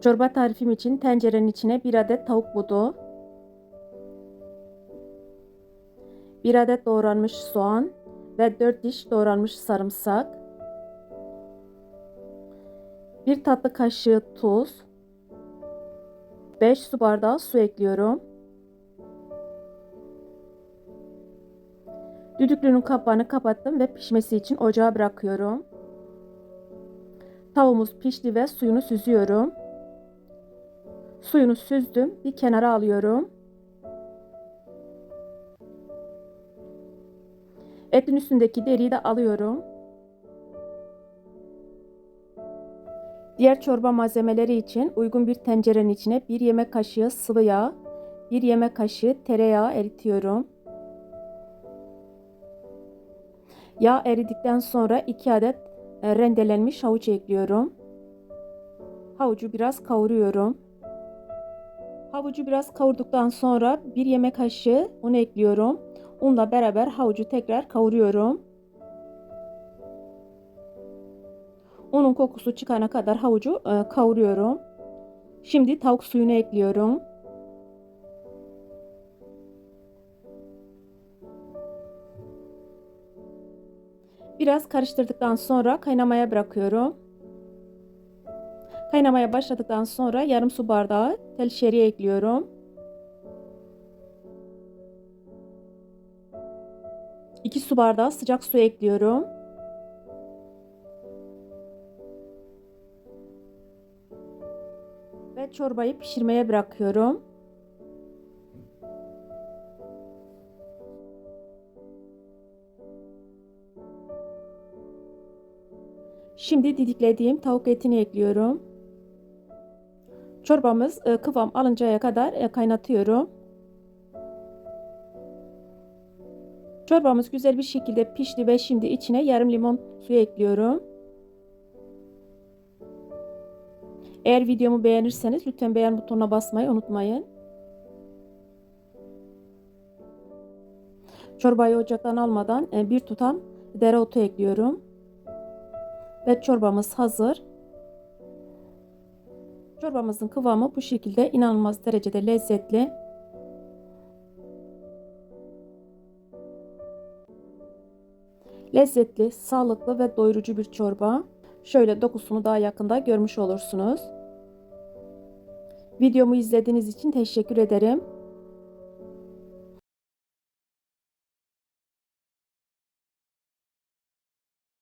Çorba tarifim için tencerenin içine bir adet tavuk budu, bir adet doğranmış soğan ve 4 diş doğranmış sarımsak, bir tatlı kaşığı tuz, 5 su bardağı su ekliyorum. Düdüklünün kapağını kapattım ve pişmesi için ocağa bırakıyorum. Tavuğumuz pişti ve suyunu süzüyorum. Suyunu süzdüm. Bir kenara alıyorum. Etin üstündeki deriyi de alıyorum. Diğer çorba malzemeleri için uygun bir tencerenin içine 1 yemek kaşığı sıvı yağ, 1 yemek kaşığı tereyağı eritiyorum. Yağ eridikten sonra 2 adet e, rendelenmiş havuç ekliyorum. Havucu biraz kavuruyorum. Havucu biraz kavurduktan sonra 1 yemek kaşığı un ekliyorum. Unla beraber havucu tekrar kavuruyorum. Unun kokusu çıkana kadar havucu e, kavuruyorum. Şimdi tavuk suyunu ekliyorum. Biraz karıştırdıktan sonra kaynamaya bırakıyorum. Kaynamaya başladıktan sonra yarım su bardağı tel şeriye ekliyorum. 2 su bardağı sıcak su ekliyorum. Ve çorbayı pişirmeye bırakıyorum. Şimdi didiklediğim tavuk etini ekliyorum. Çorbamız e, kıvam alıncaya kadar e, kaynatıyorum. Çorbamız güzel bir şekilde pişti ve şimdi içine yarım limon suyu ekliyorum. Eğer videomu beğenirseniz lütfen beğen butonuna basmayı unutmayın. Çorbayı ocaktan almadan e, bir tutam dereotu ekliyorum. Ve çorbamız hazır. Çorbamızın kıvamı bu şekilde inanılmaz derecede lezzetli. Lezzetli, sağlıklı ve doyurucu bir çorba. Şöyle dokusunu daha yakında görmüş olursunuz. Videomu izlediğiniz için teşekkür ederim.